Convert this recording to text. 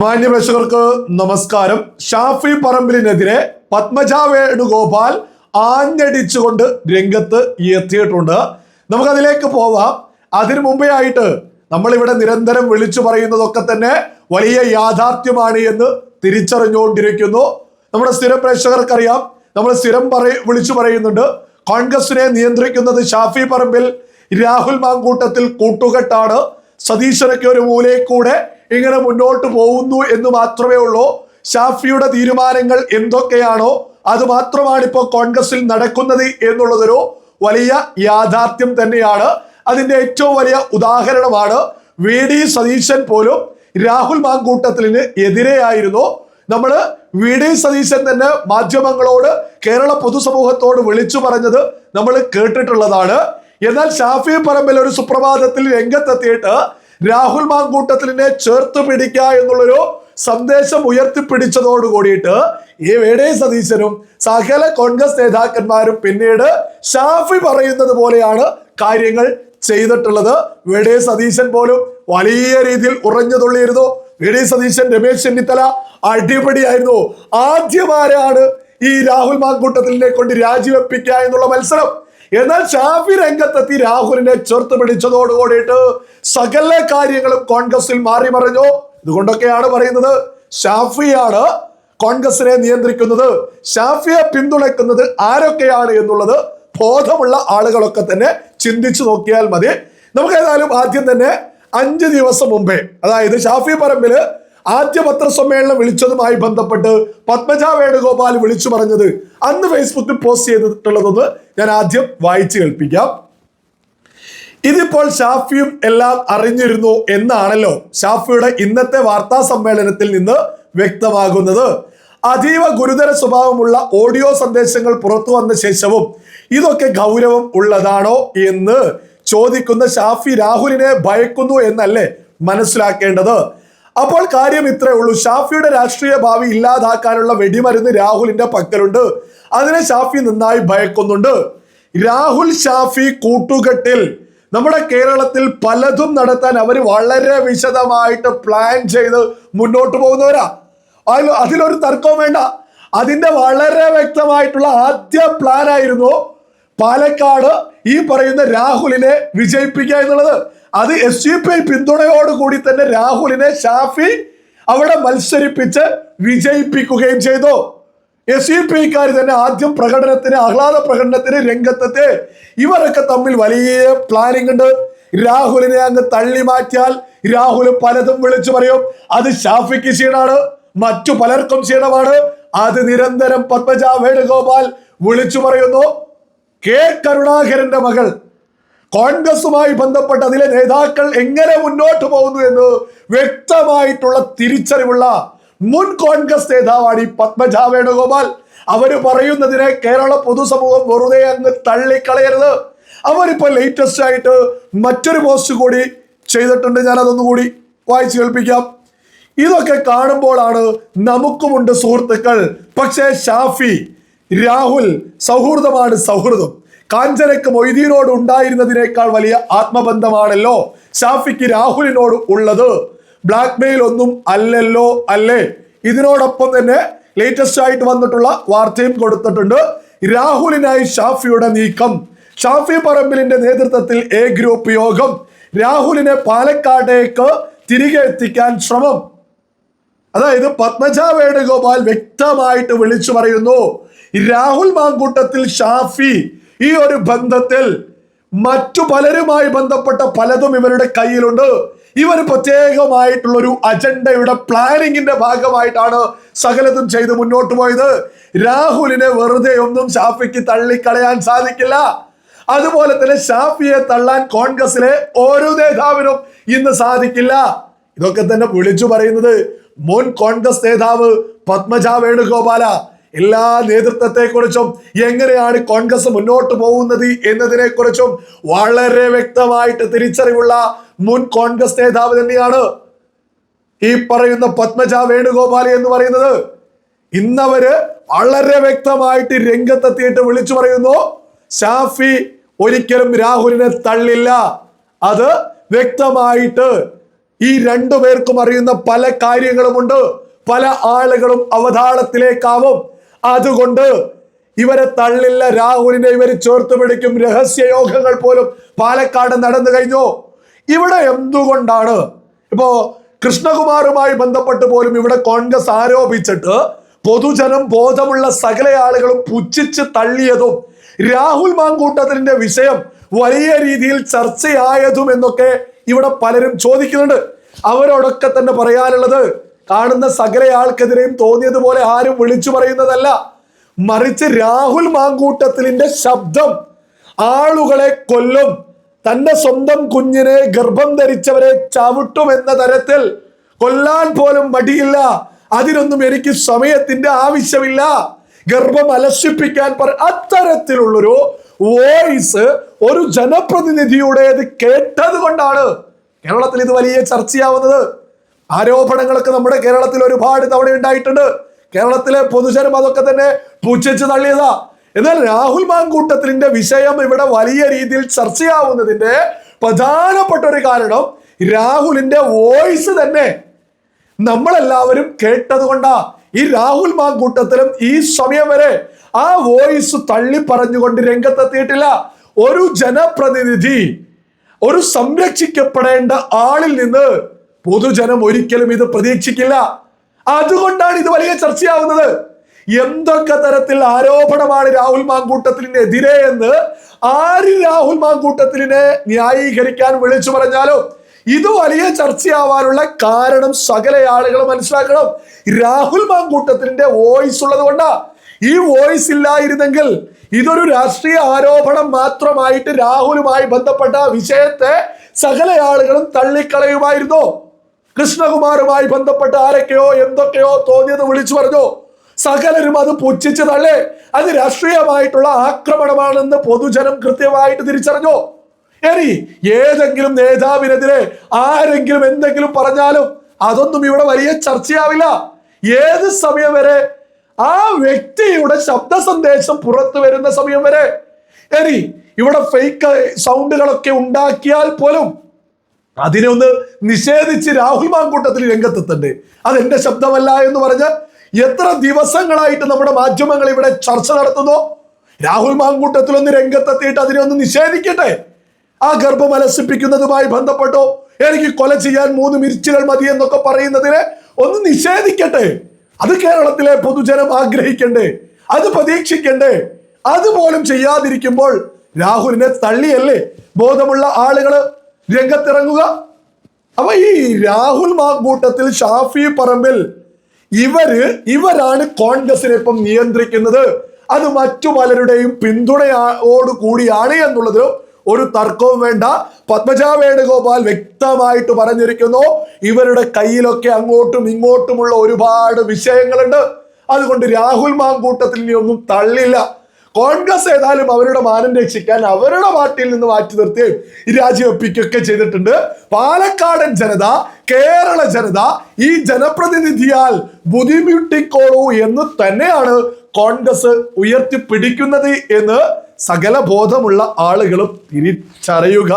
മാന്യ പ്രേക്ഷകർക്ക് നമസ്കാരം. ഷാഫി പറമ്പിലിനെതിരെ പത്മജ വേണുഗോപാൽ ആഞ്ഞടിച്ചുകൊണ്ട് രംഗത്ത് എത്തിയിട്ടുണ്ട്. നമുക്കതിലേക്ക് പോവാം. അതിനു മുമ്പേ ആയിട്ട് നമ്മളിവിടെ നിരന്തരം വിളിച്ചു പറയുന്നതൊക്കെ തന്നെ വലിയ യാഥാർത്ഥ്യമാണ് എന്ന് തിരിച്ചറിഞ്ഞുകൊണ്ടിരിക്കുന്നു. നമ്മുടെ സ്ഥിരം പ്രേക്ഷകർക്കറിയാം. നമ്മൾ സ്ഥിരം പറയ വിളിച്ചു പറയുന്നുണ്ട്. കോൺഗ്രസിനെ നിയന്ത്രിക്കുന്നത് ഷാഫി പറമ്പിൽ രാഹുൽ മാങ്കൂട്ടത്തിൽ കൂട്ടുകെട്ടാണ്. സതീശനൊക്കെ ഒരു മൂലയിൽ കൂടെ ഇങ്ങനെ മുന്നോട്ട് പോകുന്നു എന്ന് മാത്രമേ ഉള്ളൂ. ഷാഫിയുടെ തീരുമാനങ്ങൾ എന്തൊക്കെയാണോ അത് മാത്രമാണ് ഇപ്പോൾ കോൺഗ്രസിൽ നടക്കുന്നത് എന്നുള്ളതൊരു വലിയ യാഥാർത്ഥ്യം തന്നെയാണ്. അതിന്റെ ഏറ്റവും വലിയ ഉദാഹരണമാണ് വി ഡി സതീശൻ പോലും രാഹുൽ മാങ്കൂട്ടത്തിന് എതിരെയായിരുന്നു. നമ്മൾ വി ഡി സതീശൻ തന്നെ മാധ്യമങ്ങളോട് കേരള പൊതുസമൂഹത്തോട് വിളിച്ചു പറഞ്ഞത് നമ്മൾ കേട്ടിട്ടുള്ളതാണ്. എന്നാൽ ഷാഫി പറമ്പിൽ ഒരു സുപ്രഭാതത്തിൽ രംഗത്തെത്തിയിട്ട് രാഹുൽ മാങ്കൂട്ടത്തിലിനെ ചേർത്ത് പിടിക്കുക എന്നുള്ളൊരു സന്ദേശം ഉയർത്തിപ്പിടിച്ചതോട് കൂടിയിട്ട് ഈ വേടേ സതീശനും സകല കോൺഗ്രസ് നേതാക്കന്മാരും പിന്നീട് ഷാഫി പറയുന്നത് പോലെയാണ് കാര്യങ്ങൾ ചെയ്തിട്ടുള്ളത്. വേടേ സതീശൻ പോലും വലിയ രീതിയിൽ ഉറഞ്ഞു തുള്ളിയിരുന്നു. വേടേ സതീശൻ രമേശ് ചെന്നിത്തല അടിപൊളിയായിരുന്നു. ആദ്യമാരാണ് ഈ രാഹുൽ മാങ്കൂട്ടത്തിനെ കൊണ്ട് രാജിവെപ്പിക്കുക എന്നുള്ള മത്സരം? എന്നാൽ ഷാഫി രംഗത്തെത്തി രാഹുലിനെ ചേർത്ത് പിടിച്ചതോടുകൂടിയിട്ട് സകല കാര്യങ്ങളും കോൺഗ്രസിൽ മാറി മറിഞ്ഞു. ഇതുകൊണ്ടൊക്കെയാണ് പറയുന്നത് ഷാഫിയാണ് കോൺഗ്രസിനെ നിയന്ത്രിക്കുന്നത്. ഷാഫിയെ പിന്തുണയ്ക്കുന്നത് ആരൊക്കെയാണ് എന്നുള്ളത് ബോധമുള്ള ആളുകളൊക്കെ തന്നെ ചിന്തിച്ചു നോക്കിയാൽ മതി. നമുക്ക് ഏതായാലും ആദ്യം തന്നെ അഞ്ച് ദിവസം മുമ്പേ അതായത് ഷാഫി പറമ്പിൽ ആദ്യ പത്രസമ്മേളനം വിളിച്ചതുമായി ബന്ധപ്പെട്ട് പത്മജ വേണുഗോപാൽ വിളിച്ചു പറഞ്ഞത് അന്ന് ഫേസ്ബുക്കിൽ പോസ്റ്റ് ചെയ്തിട്ടുള്ളതൊന്ന് ഞാൻ ആദ്യം വായിച്ചു കേൾപ്പിക്കാം. ഇതിപ്പോൾ ഷാഫിയും എല്ലാം അറിഞ്ഞിരുന്നു എന്നാണല്ലോ ഷാഫിയുടെ ഇന്നത്തെ വാർത്താ സമ്മേളനത്തിൽ നിന്ന് വ്യക്തമാകുന്നത്. അതീവ ഗുരുതര സ്വഭാവമുള്ള ഓഡിയോ സന്ദേശങ്ങൾ പുറത്തു വന്ന ശേഷവും ഇതൊക്കെ ഗൗരവം ഉള്ളതാണോ എന്ന് ചോദിക്കുന്ന ഷാഫി രാഹുലിനെ ഭയക്കുന്നു എന്നല്ലേ മനസ്സിലാക്കേണ്ടത്? അപ്പോൾ കാര്യം ഇത്രേ ഉള്ളൂ. ഷാഫിയുടെ രാഷ്ട്രീയ ഭാവി ഇല്ലാതാക്കാനുള്ള വെടിമരുന്ന് രാഹുലിന്റെ പക്കലുണ്ട്. അതിനെ ഷാഫി നന്നായി ഭയക്കുന്നുണ്ട്. രാഹുൽ ഷാഫി കൂട്ടുകെട്ടിൽ നമ്മുടെ കേരളത്തിൽ പലതും നടത്താൻ അവർ വളരെ വിശദമായിട്ട് പ്ലാൻ ചെയ്ത് മുന്നോട്ട് പോകുന്നവരാ. അതിലൊരു തർക്കവും വേണ്ട. അതിന്റെ വളരെ വ്യക്തമായിട്ടുള്ള ആദ്യ പ്ലാൻ ആയിരുന്നു പാലക്കാട് ഈ പറയുന്ന രാഹുലിനെ വിജയിപ്പിക്കുക എന്നുള്ളത്. അത് എസ് യു പി ഐ പിന്തുണയോടുകൂടി തന്നെ രാഹുലിനെ ഷാഫി അവിടെ മത്സരിപ്പിച്ച് വിജയിപ്പിക്കുകയും ചെയ്തു. എസ് യു പി ഐക്കാർ തന്നെ ആദ്യം പ്രകടനത്തിന് ആഹ്ലാദ പ്രകടനത്തിന് രംഗത്തെത്തി. ഇവരൊക്കെ തമ്മിൽ വലിയ പ്ലാനിംഗ് ഉണ്ട്. രാഹുലിനെ അങ്ങ് തള്ളി മാറ്റിയാൽ രാഹുൽ പലതും വിളിച്ചു പറയും. അത് ഷാഫിക്ക് ക്ഷീണാണ് മറ്റു പലർക്കും ക്ഷീണമാണ്. അത് നിരന്തരം പത്മജ വേണുഗോപാൽ വിളിച്ചു പറയുന്നു. കെ കരുണാകരന്റെ മകൾ കോൺഗ്രസുമായി ബന്ധപ്പെട്ട അതിലെ നേതാക്കൾ എങ്ങനെ മുന്നോട്ട് പോകുന്നു എന്ന് വ്യക്തമായിട്ടുള്ള തിരിച്ചറിവുള്ള മുൻ കോൺഗ്രസ് നേതാവാണ് ഈ പത്മജ വേണുഗോപാൽ. അവർ പറയുന്നതിനെ കേരള പൊതുസമൂഹം വെറുതെ അങ്ങ് തള്ളിക്കളയരുത്. അവരിപ്പോ ലേറ്റസ്റ്റ് ആയിട്ട് മറ്റൊരു പോസ്റ്റ് കൂടി ചെയ്തിട്ടുണ്ട്. ഞാൻ അതൊന്നും കൂടി വായിച്ചു കേൾപ്പിക്കാം. ഇതൊക്കെ കാണുമ്പോഴാണ് നമുക്കുമുണ്ട് സുഹൃത്തുക്കൾ. പക്ഷേ ഷാഫി രാഹുൽ സൗഹൃദമാണ് സൗഹൃദം. കാഞ്ചനക്ക് മൊയ്തീനോട് ഉണ്ടായിരുന്നതിനേക്കാൾ വലിയ ആത്മബന്ധമാണല്ലോ ഷാഫിക്ക് രാഹുലിനോട് ഉള്ളത്. ബ്ലാക്ക് മെയിൽ ഒന്നും അല്ലല്ലോ അല്ലേ? ഇതിനോടൊപ്പം തന്നെ ലേറ്റസ്റ്റ് ആയിട്ട് വന്നിട്ടുള്ള വാർത്തയും കൊടുത്തിട്ടുണ്ട്. രാഹുലിനായി ഷാഫിയുടെ നീക്കം. ഷാഫി പറമ്പിലിന്റെ നേതൃത്വത്തിൽ എ ഗ്രൂപ്പ് യോഗം. രാഹുലിനെ പാലക്കാടേക്ക് തിരികെ എത്തിക്കാൻ ശ്രമം. അതായത് പത്മജ വേണുഗോപാൽ വ്യക്തമായിട്ട് വിളിച്ചു പറയുന്നു രാഹുൽ മാങ്കൂട്ടത്തിൽ ഷാഫി ഈ ഒരു ബന്ധത്തിൽ മറ്റു പലരുമായി ബന്ധപ്പെട്ട പലതും ഇവരുടെ കയ്യിലുണ്ട്. ഇവർ പ്രത്യേകമായിട്ടുള്ള ഒരു അജണ്ടയുടെ പ്ലാനിങ്ങിന്റെ ഭാഗമായിട്ടാണ് സകലതും ചെയ്ത് മുന്നോട്ട് പോയത്. രാഹുലിനെ വെറുതെ ഒന്നും ഷാഫിക്ക് തള്ളിക്കളയാൻ സാധിക്കില്ല. അതുപോലെ തന്നെ ഷാഫിയെ തള്ളാൻ കോൺഗ്രസിലെ ഓരോ നേതാവിനും ഇന്ന് സാധിക്കില്ല. ഇതൊക്കെ തന്നെ വിളിച്ചു പറയുന്നത് മുൻ കോൺഗ്രസ് നേതാവ് പത്മജ വേണുഗോപാല. എല്ലാ നേതൃത്വത്തെ കുറിച്ചും എങ്ങനെയാണ് കോൺഗ്രസ് മുന്നോട്ട് പോകുന്നത് എന്നതിനെ കുറിച്ചും വളരെ വ്യക്തമായിട്ട് തിരിച്ചറിവുള്ള മുൻ കോൺഗ്രസ് നേതാവ് തന്നെയാണ് ഈ പറയുന്ന പത്മജ വേണുഗോപാൽ എന്ന് പറയുന്നത്. ഇന്നവര് വളരെ വ്യക്തമായിട്ട് രംഗത്തെത്തിയിട്ട് വിളിച്ചു പറയുന്നു ഷാഫി ഒരിക്കലും രാഹുലിനെ തള്ളില്ല. അത് വ്യക്തമായിട്ട് ഈ രണ്ടു പേർക്കും അറിയുന്ന പല കാര്യങ്ങളുമുണ്ട്. പല ആളുകളും അവതാളത്തിലേക്കാവും. അതുകൊണ്ട് ഇവരെ തള്ളില്ല. രാഹുലിനെ ഇവർ ചേർത്ത് പിടിക്കും. രഹസ്യ യോഗങ്ങൾ പോലും പാലക്കാട് നടന്നു കഴിഞ്ഞു. ഇവിടെ എന്തുകൊണ്ടാണ്? ഇപ്പോ കൃഷ്ണകുമാറുമായി ബന്ധപ്പെട്ട് പോലും ഇവിടെ കോൺഗ്രസ് ആരോപിച്ചിട്ട് പൊതുജനം ബോധമുള്ള സകല ആളുകളും പുച്ഛിച്ച് തള്ളിയതും രാഹുൽ മാങ്കൂട്ടത്തിന്റെ വിഷയം വലിയ രീതിയിൽ ചർച്ചയായതും എന്നൊക്കെ ഇവിടെ പലരും ചോദിക്കുന്നുണ്ട്. അവരോടൊക്കെ തന്നെ പറയാനുള്ളത് കാണുന്ന സകല ആൾക്കെതിരെയും തോന്നിയതുപോലെ ആരും വിളിച്ചു പറയുന്നതല്ല. മറിച്ച് രാഹുൽ മാങ്കൂട്ടത്തിലിന്റെ ശബ്ദം. ആളുകളെ കൊല്ലും. തന്റെ സ്വന്തം കുഞ്ഞിനെ ഗർഭം ധരിച്ചവരെ ചവിട്ടും എന്ന തരത്തിൽ കൊല്ലാൻ പോലും മടിയില്ല. അതിനൊന്നും എനിക്ക് സമയത്തിന്റെ ആവശ്യമില്ല. ഗർഭം അലസിപ്പിക്കാൻ പറ അത്തരത്തിലുള്ളൊരു വോയിസ് ഒരു ജനപ്രതിനിധിയുടേത് കേട്ടത് കൊണ്ടാണ് കേരളത്തിൽ ഇത് വലിയ ചർച്ചയാവുന്നത്. ആരോപണങ്ങളൊക്കെ നമ്മുടെ കേരളത്തിൽ ഒരുപാട് തവണ ഉണ്ടായിട്ടുണ്ട്. കേരളത്തിലെ പൊതുജനം അതൊക്കെ തന്നെ പുച്ഛിച്ച് തള്ളിയതാ. എന്നാൽ രാഹുൽ മാങ്കൂട്ടത്തിന്റെ വിഷയം ഇവിടെ വലിയ രീതിയിൽ ചർച്ചയാവുന്നതിന്റെ പ്രധാനപ്പെട്ട ഒരു കാരണം രാഹുലിന്റെ വോയിസ് തന്നെ. നമ്മളെല്ലാവരും കേട്ടത് കൊണ്ടാ. ഈ രാഹുൽ മാങ്കൂട്ടത്തിലും ഈ സമയം വരെ ആ വോയിസ് തള്ളി പറഞ്ഞുകൊണ്ട് രംഗത്തെത്തിയിട്ടില്ല. ഒരു ജനപ്രതിനിധി ഒരു സംരക്ഷിക്കപ്പെടേണ്ട ആളിൽ നിന്ന് പൊതുജനം ഒരിക്കലും ഇത് പ്രതീക്ഷിക്കില്ല. അതുകൊണ്ടാണ് ഇത് വലിയ ചർച്ചയാവുന്നത്. എന്തൊക്കെ തരത്തിൽ ആരോപണമാണ് രാഹുൽ മാങ്കൂട്ടത്തിനെതിരെ എന്ന് ആര് രാഹുൽ മാങ്കൂട്ടത്തിനെ ന്യായീകരിക്കാൻ വിളിച്ചു പറഞ്ഞാലോ ഇത് വലിയ ചർച്ചയാവാനുള്ള കാരണം സകല ആളുകൾ മനസ്സിലാക്കണം. രാഹുൽ മാങ്കൂട്ടത്തിന്റെ വോയിസ് ഉള്ളത് കൊണ്ടാ. ഈ വോയിസ് ഇല്ലായിരുന്നെങ്കിൽ ഇതൊരു രാഷ്ട്രീയ ആരോപണം മാത്രമായിട്ട് രാഹുലുമായി ബന്ധപ്പെട്ട വിഷയത്തെ സകല ആളുകളും തള്ളിക്കളയുമായിരുന്നു. കൃഷ്ണകുമാറുമായി ബന്ധപ്പെട്ട് ആരൊക്കെയോ എന്തൊക്കെയോ തോന്നിയത് വിളിച്ചു പറഞ്ഞു. സകലരും അത് പുച്ഛിച്ചതല്ലേ? അത് രാഷ്ട്രീയമായിട്ടുള്ള ആക്രമണമാണെന്ന് പൊതുജനം കൃത്യമായിട്ട് തിരിച്ചറിഞ്ഞു. ഇനി ഏതെങ്കിലും നേതാവിനെതിരെ ആരെങ്കിലും എന്തെങ്കിലും പറഞ്ഞാലും അതൊന്നും ഇവിടെ വലിയ ചർച്ചയാവില്ല. ഏത് സമയം വരെ? ആ വ്യക്തിയുടെ ശബ്ദ സന്ദേശം പുറത്തു വരുന്ന സമയം വരെ. ഇനി ഇവിടെ ഫേക്ക് സൗണ്ടുകളൊക്കെ ഉണ്ടാക്കിയാൽ പോലും അതിനെ ഒന്ന് നിഷേധിച്ച് രാഹുൽ മാങ്കൂട്ടത്തിൽ രംഗത്തെത്തണ്ടേ? അത് എന്റെ ശബ്ദമല്ല എന്ന് പറഞ്ഞ് എത്ര ദിവസങ്ങളായിട്ട് നമ്മുടെ മാധ്യമങ്ങൾ ഇവിടെ ചർച്ച നടത്തുന്നു? രാഹുൽ മാങ്കൂട്ടത്തിൽ ഒന്ന് രംഗത്തെത്തിയിട്ട് അതിനെ ഒന്ന് നിഷേധിക്കട്ടെ? ആ ഗർഭം അലസിപ്പിക്കുന്നതുമായി ബന്ധപ്പെട്ടോ? എനിക്ക് കൊല ചെയ്യാൻ മൂന്ന് മിരിച്ചുകൾ മതി എന്നൊക്കെ പറയുന്നതിനെ ഒന്ന് നിഷേധിക്കട്ടെ? അത് കേരളത്തിലെ പൊതുജനം ആഗ്രഹിക്കണ്ടേ? അത് പ്രതീക്ഷിക്കണ്ടേ? അതുപോലും ചെയ്യാതിരിക്കുമ്പോൾ രാഹുലിനെ തള്ളിയല്ലേ? ബോധമുള്ള ആളുകൾ രംഗത്തിറങ്ങുക. അപ്പൊ ഈ രാഹുൽ മാങ്കൂട്ടത്തിൽ ഷാഫി പറമ്പിൽ ഇവർ ഇവരാണ് കോൺഗ്രസിനെ ഇപ്പം നിയന്ത്രിക്കുന്നത്. അത് മറ്റു പലരുടെയും പിന്തുണയോട് കൂടിയാണ് എന്നുള്ളത് ഒരു തർക്കവും വേണ്ട. പത്മജ വേണുഗോപാൽ വ്യക്തമായിട്ട് പറഞ്ഞിരിക്കുന്നു ഇവരുടെ കയ്യിലൊക്കെ അങ്ങോട്ടും ഇങ്ങോട്ടുമുള്ള ഒരുപാട് വിഷയങ്ങളുണ്ട്. അതുകൊണ്ട് രാഹുൽ മാങ്കൂട്ടത്തിൽ ഒന്നും തള്ളില്ല. കോൺഗ്രസ് ഏതായാലും അവരുടെ മാനം രക്ഷിക്കാൻ അവരുടെ പാർട്ടിയിൽ നിന്ന് മാറ്റി നിർത്തുകയും രാജിവെപ്പിക്കുകയൊക്കെ ചെയ്തിട്ടുണ്ട്. പാലക്കാടൻ ജനത കേരള ജനത ഈ ജനപ്രതിനിധിയാൽ ബുദ്ധിമുട്ടിക്കോളൂ എന്ന് തന്നെയാണ് കോൺഗ്രസ് ഉയർത്തിപ്പിടിക്കുന്നത് എന്ന് സകല ബോധമുള്ള ആളുകളും തിരിച്ചറിയുക.